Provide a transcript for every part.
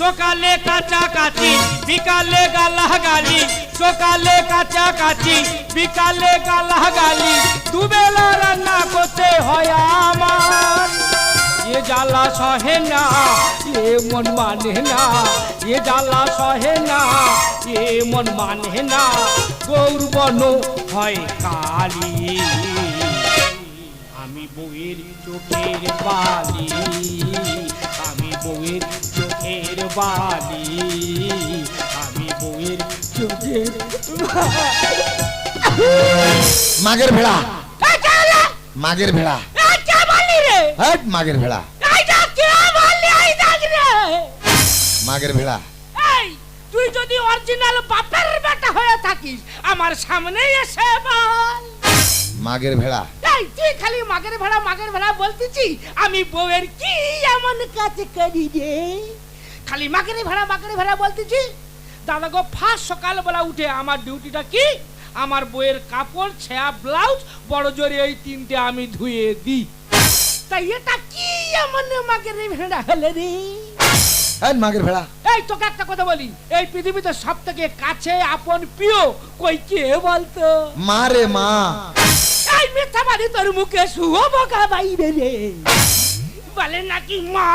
সকালে কাছাকাছি বিকালে গালাগালি, সকালে কাছাকাছি বিকালে গালাগালি, দুবেলা রান্না করতে হয় আমার। এ জ্বালা সহে না, এ মন মানে না, এ জ্বালা সহে না, এ মন মানে না, গৌর বন হয় কালী। আমি বউয়ের চোখের বালি, আমি বউয়ের চোখের বালি আমি বউয়ের চোখের মাগের ভেড়া। মাগের ভেড়া। হ্যাট মাগের ভেড়া। মাগের ভেড়া। এই তুই যদি অরিজিনাল বাপের বেটা হয়ে থাকিস আমার সামনে এসে বল। মাগের ভেড়া। এই তুই খালি মাগের ভেড়া মাগের ভেড়া বলতেছি আমি বউয়ের কি এমন কাজ করি রে? খালি মাগের ভেড়া মাগের ভেড়া বলতেছি? দাদা গো ফার্স্ট সকালবেলা উঠে আমার ডিউটিটা কি? আমার বইয়ের কাপড় ছেঁড়া ব্লাউজ বড় জোরে এই তিনটে আমি ধুয়ে দিই। তাই এটা কি এমন মাগের ভেড়া হলে রে? হ্যাট মাগের ভেড়া। এই তোকে একটা কথা বলি এই পৃথিবীতে সব থেকে কাছে আপন প্রিয় কই কে বলতো? মা রে মা। এই মিথ্যা বাড়ি তোর মুখে শুয়ো বকা বাইরে রে। বলে নাকি মা?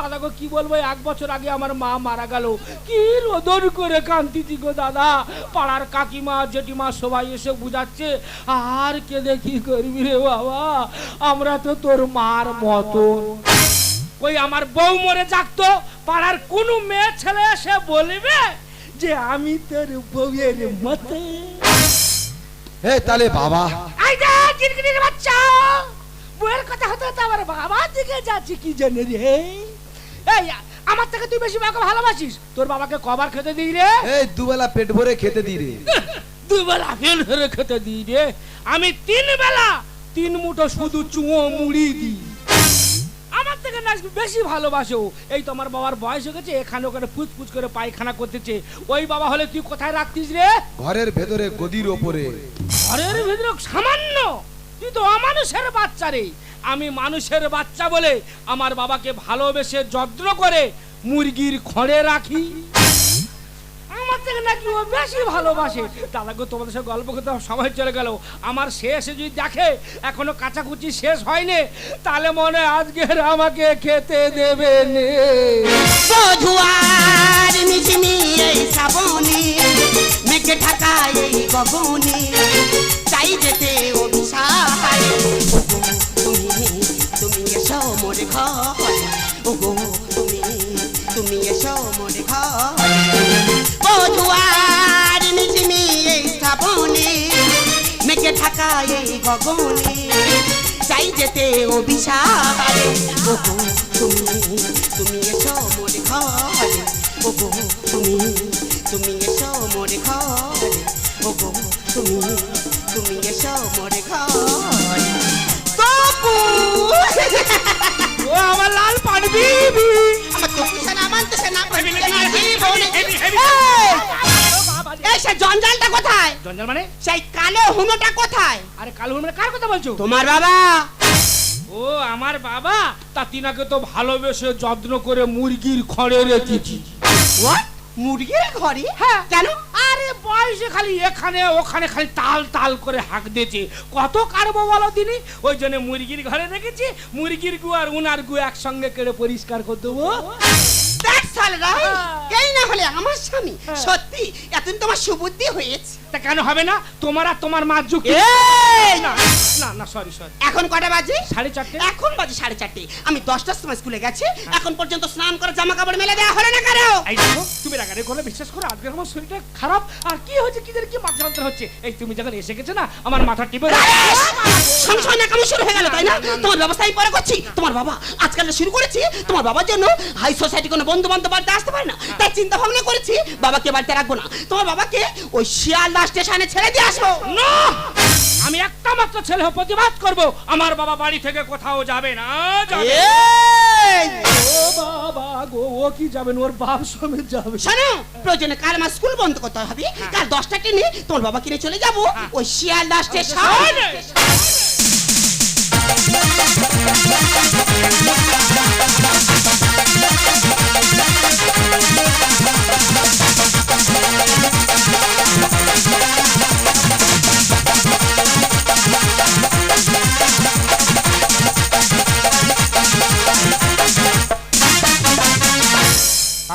দাদা গো কি বলব? এক বছর আগে আমার মা মারা গেল। কি রোদন করে কান্তিছি গো দাদা। পাড়ার কাকিমা জেঠিমা সবাই এসে বুঝাচ্ছে আর কে দেখি করবি রে বাবা? আমরা তো তোর মার মতন। ওই আমার বউ মরে যাকতো পাড়ার কোনো মেয়ে ছেলে এসে বলবে যে আমি তোর বউয়ের মতে। হে তাহলে বাবা। আই যা গিরগিটির বাচ্চা। বউয়ের কথা হতে হতে আমার বাবার দিকে যাচ্ছি কি জন্য রে? এই আমার থেকে তুই বেশি বাবাকে ভালোবাসিস? তোর বাবাকে কবার খেতে দিই রে? এই দুবেলা পেট ভরে খেতে দি রে। দুবেলা ফেল ধরে খেতে দিই রে। আমি তিন বেলা তিন মুঠো শুধু চুঁয়ো মুড়ি দিই। আমার থেকে না বেশি ভালোবাসো এই তোমার বাবার বয়স হয়ে গেছে এখানে ওখানে ফুচফুচ করে পায়খানা করতেছে। ওই বাবা হলে তুই কোথায় রাখতিস রে? ঘরের ভেতরে গদির ওপরে। ঘরের ভেতরে সামান্য তুই তো অমানুষের বাচ্চা রে। আমি মানুষের বাচ্চা বলে আমার বাবাকে ভালোবেসে যত্ন করে মুরগির খড়ে রাখি। আমার থেকে নাকি ও বেশি ভালোবাসে। দাদা গো, তোমাদের সাথে গল্প করতে সময় চলে গেল। আমার শেষে যদি দেখে এখনও কাচাকুচি শেষ হয়নি, তাহলে মনে আজকের আমাকে খেতে দেবে মেঘে ঢাকা এই গগনে। চাই যেতে অভিশাপ ওগো, তুমি তুমি এসো মোরে ঘর। ওগো, তুমি তুমি এসো মোরে ঘর। বধুয়ার মিঝিমি এই শ্রাবণী মেঘে ঢাকা এই গগনে চাই যেতে অভিশাপ ওগো, তুমি তুমি এসো মোরে ওগো, তুমি তুমি এসো মোরে ওগো, তুমি তুমি এসো মোরে ঘরে। তপু ও আমার লাল আমার তপু সেনা মানতে সেনা। এই সে জঞ্জালটা কোথায়? জঞ্জাল মানে? সেই কালো হুনোটা কোথায়? আরে কালু মানে কার কথা বলছো? তোমার বাবা। ও আমার বাবা? তা তিনাকে তো ভালোবেসে যত্ন করে মুরগির খড়ে রেখেছি? মুরগির ঘরে হ্যাঁ। কেন? আরে বয়সে খালি এখানে ওখানে খালি তাল তাল করে হাঁক দিয়েছে। কত কারবো বলো তিনি ওই জন্য মুরগির ঘরে রেখেছি। মুরগির গু আর উনার গু একসঙ্গে কেড়ে পরিষ্কার করে দেবো. হ্যাঁ। এই না হলে আমার স্বামী হ্যাঁ। সত্যি এতদিন তোমার সুবুদ্ধি হয়েছে। তা কেন হবে না? তোমার আর তোমার মা যুক্তি না না সরি সরি এখন কটা বাজে? সাড়ে চারটে। এখন বাজে সাড়ে চারটে। আমি দশটার সময় স্কুলে গেছি। এখন পর্যন্ত স্নান করে জামা কাপড় মেলে দেওয়া হলো না দেখো তুমি রাগারে করে বিশ্বাস করো আজকে আমার শরীরটা খারাপ। আর কি হয়েছে? কি জানি কি মাথা যন্ত্রণা হচ্ছে? এই তুমি যখন এসে গেছে না আমার মাথা টিপে সঙ্গে সঙ্গে কেমন শুরু হয়ে গেল তাই না? তোমার ব্যবস্থা আমি পরে করছি। তোমার বাবা আজকাল শুরু করেছি তোমার বাবার জন্য হাই সোসাইটি কোনো বন্ধু বান্ধব বাড়িতে আসতে পারে না। তাই চিন্তা ভাবনা করেছি বাবাকে বাড়িতে রাখব না। তোমার বাবাকে ওই শিয়ালদা স্টেশনে ছেড়ে দিয়ে আসব। না! আমি একটা মাত্র ছেলে প্রতিবাদ করব। আমার বাবা বাড়ি থেকে কোথাও যাবে না যাবে না। ও বাবা গো ও কি যাবেন ওর বাপ সমেত যাবে। শোনো প্রয়োজনে কাল আমার স্কুল বন্ধ করতে হবে। হ্যাঁ। কাল দশটা ট্রেনে তোর বাবা কিনে চলে যাব। হ্যাঁ। ওই শিয়ালদা আচ্ছা, স্টেশন Thank you.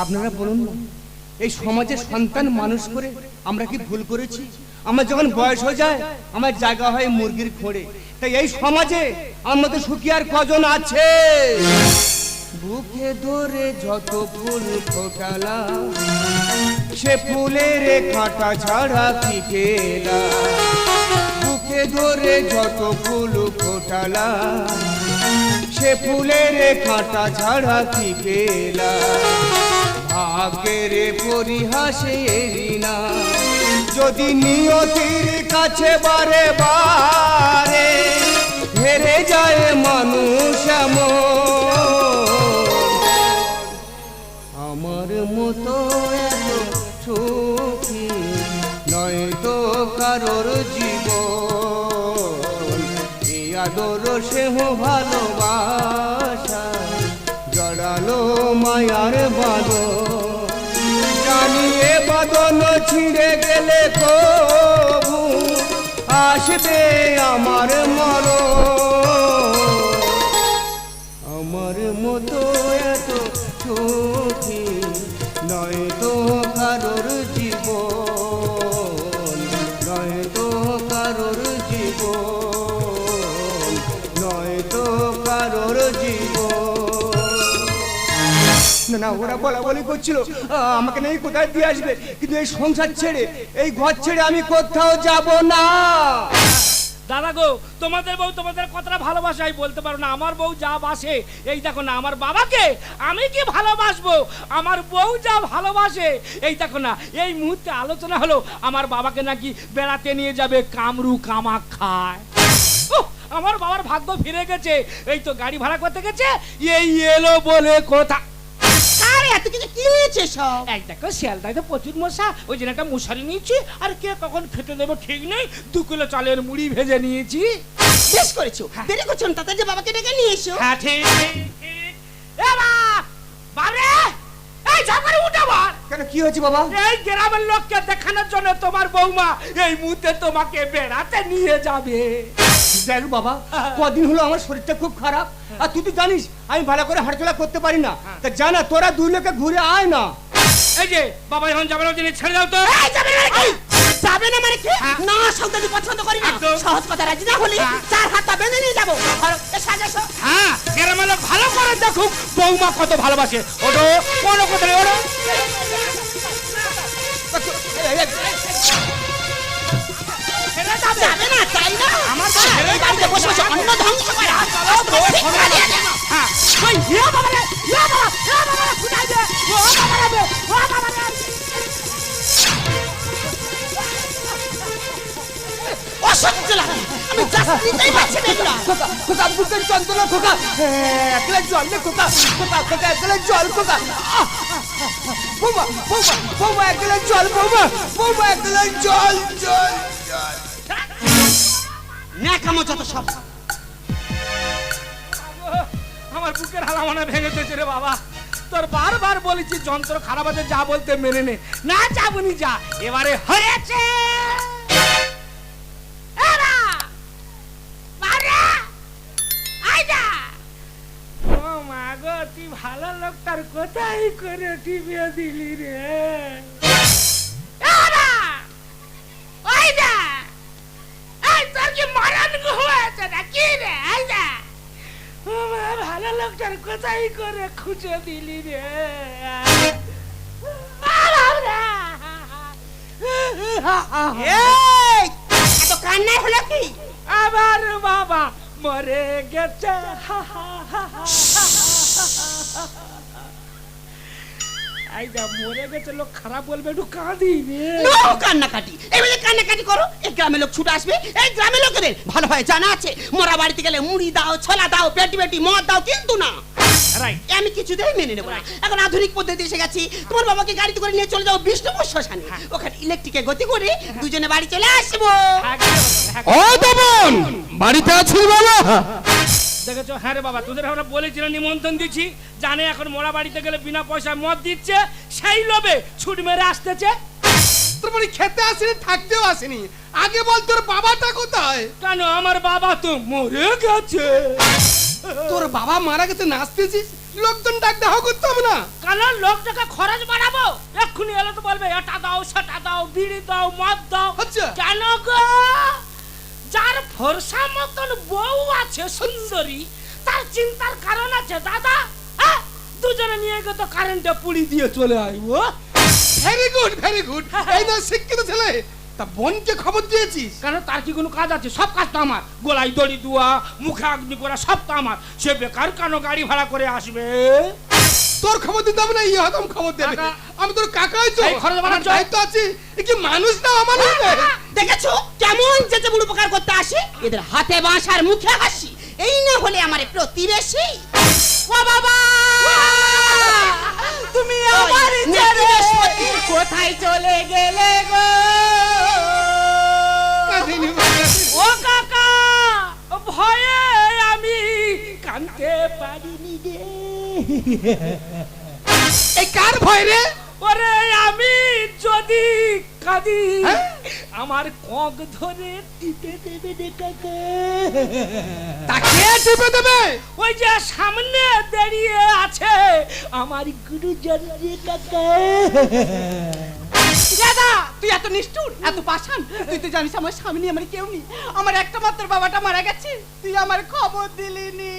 আপনারা বলুন না এই সমাজে সন্তান মানুষ করে আমরা কি ভুল করেছি? আমার যখন বয়স হয়ে যায় আমার জায়গা হয় মুরগির খোঁড়ে। তাই এই সমাজে আমাদের সুখী আর কজন আছে? বুকে ধরে যত ফুল ফোটালা সে ফুলের কাঁটা ছাড়া কি বুকে ধরে যত ফুল ফোটালা সে ফুলের কাঁটা ছাড়া কি পেলা ভাগ্যের পরিহাসে না। যদি নিয়তির কাছে বারে বারে হেরে যায় মানুষ আমার মতো এত সুখী নয় তো কারোর এই আদর সেহ ভালোবাসা, জড়ালো মায়ার এ বাদন ছিঁড়ে গেলে কবু আসবে আমার মর আমার মতো এত সুখী নয় তো কারোর না, ওরা বলা বলি করছিল আমাকে নেই কোথায় দিয়ে আসবে? কিন্তু এই সংসার ছেড়ে, এই ঘর ছেড়ে আমি কোথাও যাব না। দাদা গো, তোমাদের বউ তোমাদের কতটা ভালোবাসাই বলতে পারো না। আমার বউ যা বাসে, এই দেখো না, আমার বাবাকে আমি কি ভালোবাসবো? আমার বউ যা ভালোবাসে, এই দেখো না, এই মুহূর্তে আলোচনা হলো, আমার বাবাকে নাকি বেড়াতে নিয়ে যাবে কামরু কামাক খায় আমার বাবার ভাগ্য ফিরে গেছে, এই তো গাড়ি ভাড়া করতে গেছে, এই এলো বলে কথা। আরে এত কিছু কি হয়েছে সব? এই দেখো শিয়ালদায় তো প্রচুর মশা। ওই জন্য একটা মশারি নিয়েছি আর কে কখন খেতে দেবো ঠিক নেই দু কিলো চালের মুড়ি ভেজে নিয়েছি। বেশ করেছ দেরি করছ না তাতে যে বাবাকে ডেকে নিয়ে এসো। হ্যাঁ ঠিক ঠিক। এ এই ঝাপারে উঠে বল। কেন কি হয়েছে বাবা? এই গ্রামের লোককে দেখানোর জন্য তোমার বৌমা এই মুহূর্তে তোমাকে বেড়াতে নিয়ে যাবে। দেখ বাবা কদিন হলো আমার শরীরটা খুব খারাপ। আর তুই তো জানিস আমি ভালো করে হাঁটাচলা করতে পারি না। তা জানা তোরা দুই লোকে ঘুরে আয় না। এই যে বাবা যখন যাবে না ছেড়ে দাও তো। যাবে না মানে যাবে না মানে কি? হ্যাঁ। না সৌদাদি পছন্দ করি না। সহজ কথা রাজি না হলে হ্যাঁ। চার হাতটা বেঁধে নিয়ে যাব। সাজাসো হ্যাঁ গ্রামের লোক ভালো করে দেখুক বৌমা কত ভালোবাসে। ওটো কোনো কথা নেই ওটো অসহ্য লাগে আমি জাস্ট নিতেই পারছি না খোকা খোকা বুকের যন্ত্রণা খোকা এক জল নে খোকা খোকা জল খোকা! বৌমা বৌমা বৌমা জল গ্লাস জল জল ন্যাকামো যত সব আমার বুকের হালামানা ভেঙে দিয়েছে রে বাবা। তোর বারবার বলেছি, যন্ত্র খারাপ আছে, যা বলতে মেনে নে। না যাবনি যা। এবারে হয়েছে। ভালো লোকটার কোথায় করে টিপে দিলি রে এরা! আইডা! এই তোর কি মরণ হয়েছে নাকি রে আইডা আমার ভালো লোকটার কোথায় করে খুঁজে দিলি রে? এত কান্নাই হলো কি? আমার বাবা মরে গেছে। আইদা মরে গেছে লোক খারাপ বলবে একটু কাঁদি রে। নো কান্নাকাটি। এবারে কান্নাকাটি করো এই গ্রামের লোক ছুটে আসবে এই গ্রামের লোকেদের। ভালো হয় জানা আছে মোরা বাড়িতে গেলে মুড়ি দাও ছোলা দাও পেটি পেটি মদ দাও কিন্তু না। আমি কিছুতেই মেনে নেব না। এখন আধুনিক পদ্ধতি এসে গেছি। তোমার বাবাকে গাড়িতে করে নিয়ে চলে যাও বিষ্ণুপুর শ্মশানে। ওখানে ইলেকট্রিকে গতি করে দুজনে বাড়ি চলে আসব। ও দমন বাড়িতে আছিস বাবা। দেখেছ? হ্যাঁ রে বাবা তোদের আমরা বলেছিলাম নিমন্ত্রণ দিচ্ছি। জানে এখন মোড়া বাড়িতে গেলে বিনা পয়সায় মদ দিচ্ছে সেই লোভে ছুট মেরে আসতেছে। মানে খেতে আসেনি থাকতেও আসেনি। আগে বল তোর বাবাটা কোথায়? কেন? আমার বাবা তো মরে গেছে। তোর বাবা মারা গেছে নাচতেছিস? লোকজন ডাক দেওয়া করতে হবে না। কেন? লোকটাকে খরচ বাড়াবো? এক্ষুনি এলে তো বলবে এটা দাও সেটা দাও বিড়ি দাও মদ দাও। আচ্ছা। কেন গো? যার ফর্সা মতন বউ আছে সুন্দরী তার চিন্তার কারণ আছে দাদা? দুজনে নিয়ে গিয়ে তো কারেন্টে পুড়ি দিয়ে চলে আইবো। ভেরি গুড ভেরি গুড এই না শিক্ষিত ছেলে তা বোনকে খবর দিয়েছিস? কেন তার কি কোনো কাজ আছে? সব কাজ তো আমার। গোলায় দড়ি দেওয়া মুখে আগ্নি করা সব তো আমার। সে বেকার কেন গাড়ি ভাড়া করে আসবে? তোর খবর দিতে হবে না ইয়ে হতম খবর দেবে। আমি তোর কাকাই তো। খরচ? আমার দায়িত্ব আছে। কি মানুষ না অমানুষ না? দেখেছ? কেমন যেতে বুড়ো উপকার করতে আসে? এদের হাতে বাঁশ আর মুখে হাসি। এই না হলে আমার প্রতিবেশী। ও বাবা! তুমি আমার কোথায় চলে গেলে গো? ও কাকা ভয়ে আমি কানতে পারিনি গে। এই কার ভয় রে? ওরে আমি যদি কাঁদি হ্যাঁ? আমার কক ধরে টিপে দেবে রে কাকা তাকে টিপে দেবে? ওই যে সামনে দাঁড়িয়ে আছে আমার গুরুজন রে কাকা। দাদা তুই এত নিষ্ঠুর এত পাষাণ। তুই তো জানিস আমার স্বামী নেই আমার কেউ নেই আমার একটা মাত্র বাবাটা মারা গেছে। তুই আমার খবর দিলি নি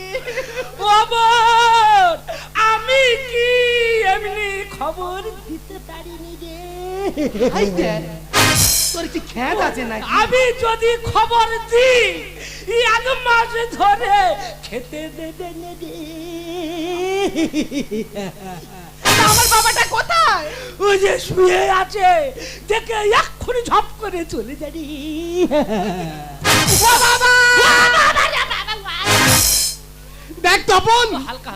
বোন, আমি কি এমনি খবর দিতে পারিনি রে? তোর কি খ্যাত আছে না আমি যদি খবর দিই এক মাস ধরে খেতে দেবে না আমার বাবাটা কোথায়? ও যে শুয়ে আছে দেখে এক্ষুনি ঝপ করে চলে যাবি। বাবা! দেখ তপন।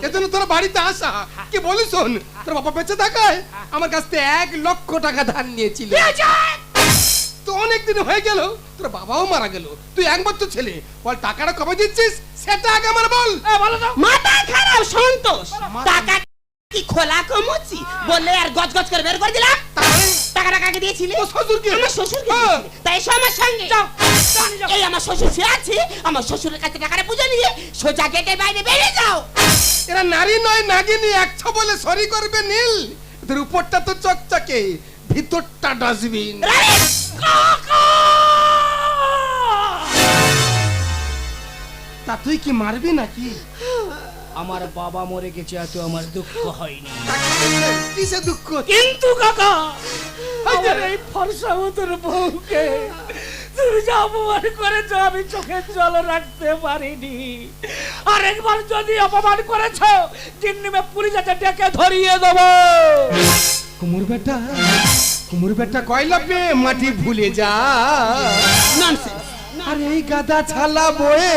এজন্য তোর বাড়িতে আসা। কি বলিস শোন তোর বাবা বেঁচে থাকায় আমার কাছ থেকে এক লক্ষ টাকা ধার নিয়েছিল। অনেক দিন হয়ে গেল তোর বাবাও মারা গেল তুই একমাত্র ছেলে। বল টাকাটা কবে দিচ্ছিস? সেটা আগে আমার বল। এ, বলো তো। মাথা খারাপ সন্তোষ। টাকা কি খোলা কমুচি বললে আর গজ গজ করে বের করে দিলাম। টাকাটা কাকে দিয়েছিলি? তোর শ্বশুরকে। আমার শ্বশুরকে হ্যাঁ। তাই এসো আমার সঙ্গে। এই আমার শ্বশুর সে আছে। আমার শ্বশুরের কাছে টাকাটা বুঝে নিয়ে সোজা গেটে বাইরে বেরিয়ে যাও। এরা নারী নয় নাগিনী একছ বলে সরি করবে নীল। এদের উপরটা তো চকচকে ভিতরটা ডাস্টবিন। তা তুই কি মারবি নাকি? আমার বাবা মরে গেছে এত আমার দুঃখ হয়নি। কিসে দুঃখ? কিন্তু কাকা আমার এই ফর্সা মতন বউকে তুমি যা অপমান করেছ আমি চোখের জল রাখতে পারিনি। আর একবার যদি অপমান করেছ জিন্নিমে পুলিশে ডেকে ধরিয়ে দেবো। কুমুর বেটা কুমুর বেটা কয়লা পে মাটি ভুলে যা। আরে এই গাদা ছালা বয়ে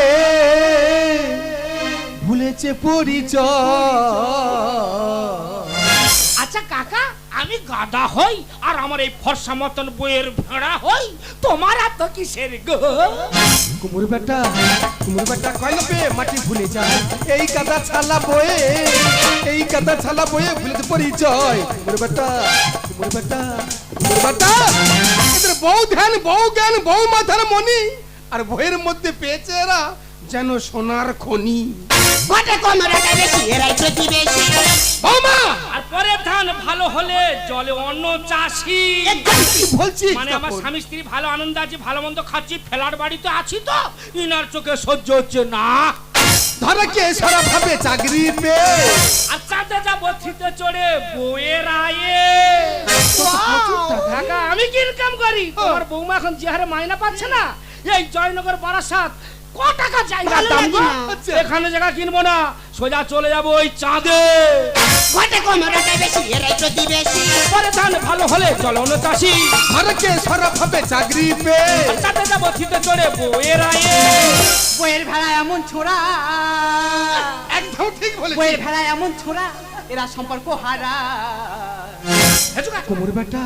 ভুলেছে পরিচয়। আচ্ছা কাকা আমি গাদা হই আর আমার এই ফর্সা মতন বইয়ের ভেড়া হই? তোমার এত কিসের গো? কুমুর বেটা কুমুর বেটা কয়লা পে মাটি ভুলে যা এই গাদা ছালা বয়ে এই গাদা ছালা বয়ে ভুলেছে পরিচয়। কুমুর বেটা কুমুর বেটা কুমুর বেটা এদের বউ ধ্যান বউ জ্ঞান বউ মাথার মনি আর বইয়ের মধ্যে পেয়েছে এরা যেন সোনার খনি। ঘটে কম বেশি এরাই প্রতিবেশী। বৌমা পরে ধান ভালো হলে জলে অন্য চাষি। একদম কি বলছিস মানে আমার তপন? স্বামী স্ত্রী ভালো আনন্দ আছে ভালো মন্দ খাচ্ছি ফেলার বাড়িতে আছি তো ইনার চোখে সহ্য হচ্ছে না। ধরে কে সারা ভাবে চাকরি পেয়ে আর চাঁদে যাব থিতে চড়ে বউয়ের আয়ে। কাকা আমি কি ইনকাম করি? তোমার বৌমা এখন যে হারে মাইনা পাচ্ছে না এই জয়নগর বারাসাত ক টাকা জায়গা ভালো দাম লাগে। না। আচ্ছা। এখানে জায়গা কিনবো না সোজা চলে যাব ওই চাঁদে। ঘটে কম বেশি এরাই প্রতিবেশী। পরে ধান ভালো হলে চলো অন্য চাষি। ধরে কে সারা ভাবে চাকরি পেয়ে চাঁদে যাব থিতে চড়ে বউয়ের আয়ে। বইয়ের ভেড়া এমন ছোড়া। একদম ঠিক বইয়ের ভেড়া এমন ছোড়া। এরা সম্পর্ক হারা। কুমুর বেটা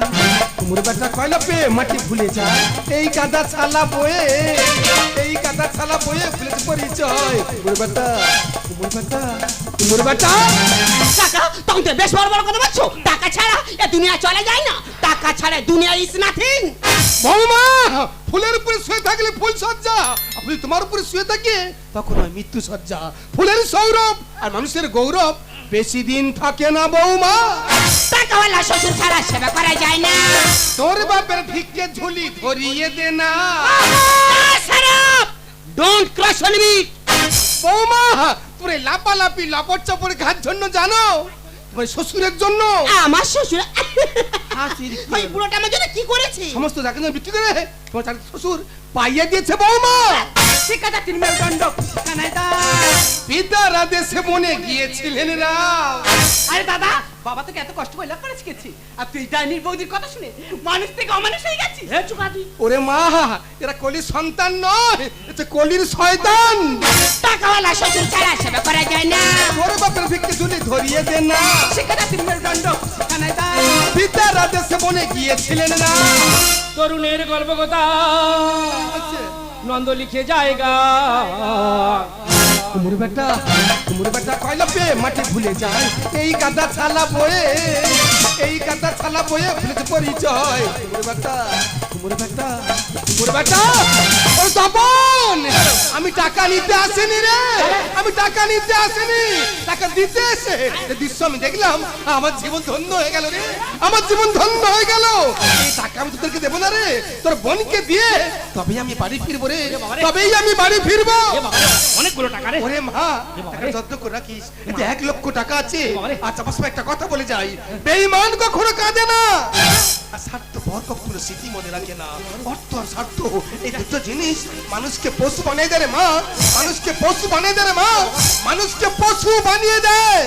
কুমুর বেটা কয়লা পে মাটি ভুলে যা। এই গাদা ছালা বয়ে এই গাদা ছালা বয়ে ভুলেছে পরিচয়। কুমুর বেটা কুমুর বেটা কুমুর বেটা। কাকা তখন তো বেশ বড় বড় কথা বলছো। টাকা ছাড়া এ দুনিয়া চলে যায় না। টাকা ছাড়া দুনিয়া ইজ নাথিং বৌমা ফুলের উপরে শুয়ে থাকলে ফুল সজ্জা। যদি তোমার উপরে শুয়ে থাকে তখন হয় মৃত্যু সজ্জা। ফুলের সৌরভ আর মানুষের গৌরব বেশি দিন থাকে না বৌমা। টাকাওয়ালা শ্বশুর ছাড়া সেবা করা যায় না। তোর বাপের ভিক্ষে ঝুলি ধরিয়ে দে না। ডোন্ট ক্রস অন মি বৌমা তোরে লাপালাপি লাপট চাপড় ঘাট জন্য জানো? তোমার শ্বশুরের জন্য। আমার শ্বশুর। ওই? বুড়োটা আমার জন্য কি করেছে? সমস্ত জায়গা জন্য বিক্রি করে তোমার শ্বশুর পাইয়ে দিয়েছে বৌমা। শিক্ষাটা তিন মেরুদণ্ড কানাই পিতারা দেশে মনে গিয়েছিলেন রাম আরে দাদা বাবা তোকে এত কষ্ট করে করে শিখেছি আর তুই ডাইনির বৌদির কথা শুনে মানুষ থেকে অমানুষ হয়ে গেছিস। হে চুকাতি ওরে মা এরা কলির সন্তান নয় এটা কলির শয়তান। টাকাওয়ালা শ্বশুর ছাড়া সেবা করা যায় না। তোর বাপের ভিক্ষে ঝুলি ধরিয়ে দে না। শিক্ষাটা তিন মেরুদণ্ড কানাই দা পিতারা দেশে মনে গিয়েছিলেন না। তরুণের গল্পকথা নন্দ লিখে জায়গা। কুমুর বেটা কুমুর বেটা কয়লা পে মাটি ভুলে যায়। এই কাদা ছালা বয়ে, এই কাদা ছালা বয়ে ভুলেছে পরিচয়। কুমুর বেটা কুমুর বেটা কুমুর বেটা, ও তপন, আমি টাকা নিতে আসিনি রে, আমি টাকা নিতে আসিনি, টাকা দিতে এসে দৃশ্য আমি দেখলাম, আমার জীবন ধন্য হয়ে গেল রে। আমার জীবন ধন্য হয়ে গেল। এই টাকা আমি তোদেরকে দেবো না রে। তোর বোনকে দিয়ে তবেই আমি বাড়ি ফিরবো রে। তবেই আমি বাড়ি ফিরবো। অনেকগুলো টাকা রে। ওরে মা। যত্ন করে রাখিস। এতে এক লক্ষ টাকা আছে। আচ্ছা বাস একটা কথা বলে যাই। বেঈমান কখনো কাঁদে না। আর স্বার্থ পর কখনো স্মৃতি মনে রাখে না। অর্থ আর স্বার্থ এই দুটো জিনিস মানুষকে পশু বানিয়ে দেয় রে মা। মানুষকে পশু বানিয়ে দেয় রে মা। মানুষকে পশু বানিয়ে দেয়।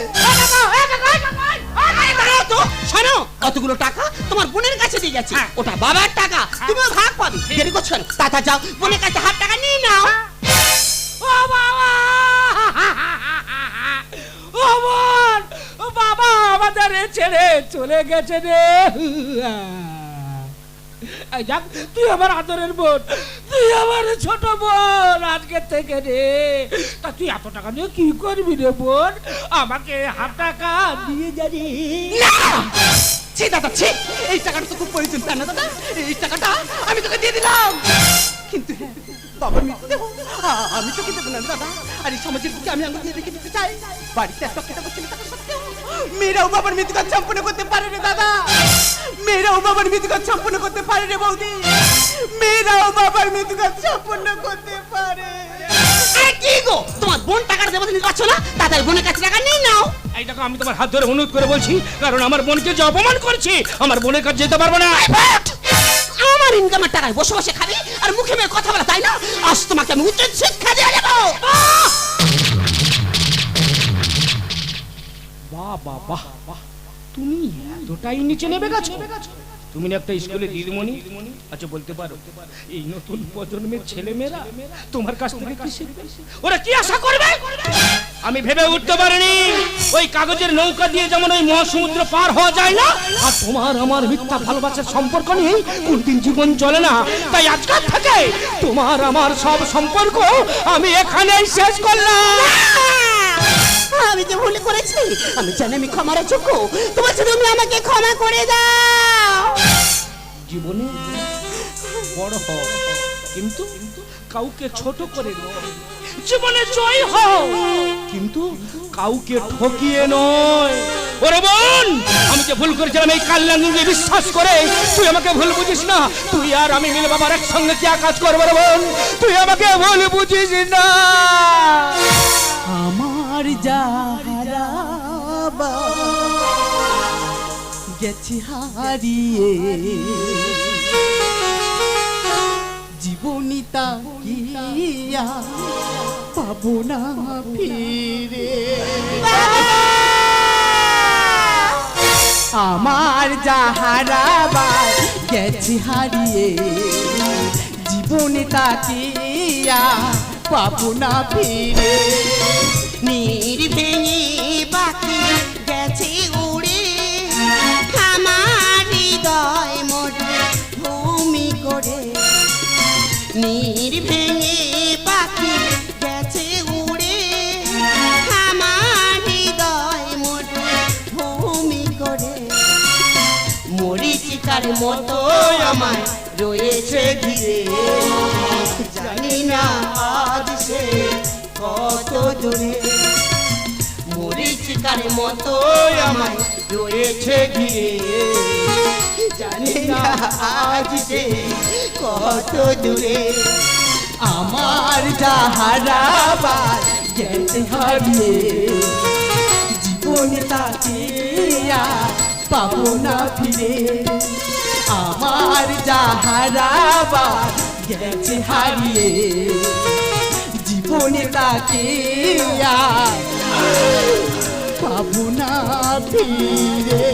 শোনো কতগুলো টাকা তোমার বোনের কাছে দিয়ে গেছে? ওটা বাবার টাকা। তুমিও ভাগ পাবে। দেরি করছ না। তাতা যাও। বোনের কাছে হাফ টাকা নিয়ে নাও। ও বাবা! ও বোন! ও বাবা আমাদের ছেড়ে চলে গেছে রে। যাক তুই আমার আদরের বোন। তুই আমার ছোট বোন আজকে থেকে রে। তা তুই এত টাকা নিয়ে কি করবি রে বোন? আমাকে হাত টাকা দিয়ে যাবি। ছি দাদা ছি। এই টাকাটা তো খুব প্রয়োজন তাই না দাদা? এই টাকাটা আমি তোকে দিয়ে দিলাম। কিন্তু হ্যাঁ, বাবার মৃত্যু আমি তোকে দেবো না দাদা। আর এই সমাজের বুকে আমি আঙুল দিয়ে রেখে দিতে চাই। বাড়িতে এত কেটা করছে টাকা সত্ত্বেও মেয়েরাও বাবার মৃত্যু কাজ সম্পূর্ণ করতে পারে রে দাদা। মেয়েরাও বাবার মৃত্যু কাজ সম্পূর্ণ করতে পারে রে বৌদি। মেয়েরাও বাবার মৃত্যু কাজ সম্পূর্ণ করতে পারে। কি গো? তোমার বোন টাকাটা দেবো তুমি পারছ না? তাদের বোনের কাছে টাকা নিয়ে নাও। এই দেখো আমি তোমার হাত ধরে অনুরোধ করে বলছি কারণ আমার বোনকে যে অপমান করছি আমার বোনের কাছে যেতে পারব না! আমার ইনকামের টাকায় বসে বসে খাবি আর মুখে মুখে কথা বলা তাই না? আজ তোমাকে আমি উচিত শিক্ষা দিয়ে আহ! বাহ বাহ বাহ বাহ। তুমি এতটাই নিচে নেমে গেছো। তুমি না একটা স্কুলে দিদিমণি? আচ্ছা বলতে পারো এই নতুন প্রজন্মের ছেলে মেয়েরা তোমার কাছ থেকে কি শিখবে? ওরা কি আশা করবে? আমি ভেবে উঠতে পারিনি। ওই কাগজের নৌকা দিয়ে যেমন ওই মহাসমুদ্র পার হওয়া যায় না আর তোমার আমার মিথ্যা ভালোবাসার সম্পর্ক নিয়েই কোনদিন জীবন চলে না। তাই আজকাল থেকে তোমার আমার সব সম্পর্ক আমি এখানেই শেষ করলাম। আমি যে ভুল করেছি আমি জানি আমি ক্ষমার যোগ্য তোমার শুধু তুমি আমাকে ক্ষমা করে দাও। জীবনে বড় হও কিন্তু কাউকে ছোট করে জীবনে জয় হও। কাউকে ঠকিয়ে নয়। ওরে বোন, আমি যে ভুল করেছিলাম, এই কাল্যাণকে বিশ্বাস করে, তুই আমাকে ভুল বুঝিস না। তুই আর আমি মিলে বাবার একসঙ্গে কি কাজ করব রে বোন? তুই আমাকে ভুল বুঝিস না। আমার যাহারা গেছে হারিয়ে। জীবনিতা কিয়া পাবো না ফিরে। আমার যাহারা গেছে হারিয়ে, জীবনে তাকিয়া পাবো না ফিরে। নীর ভেঙে বাকি গেছে উড়ে, আমার হৃদয় মোটে ভূমি করে। নীর ভেঙে মতো আমায় রয়েছে ঘিরে। জানি না আজ সে কত দূরে। মরিচিকার মতো আমায় রয়েছে ঘিরে। জানি না আজ যে কত দূরে। আমার যাহারাবার গেছে হারিয়ে, জীবনে তাকে পাবো না ফিরে। আমার যাহারাবার গেছে হারিয়ে জীবনে তাকে পাবো না ফিরে।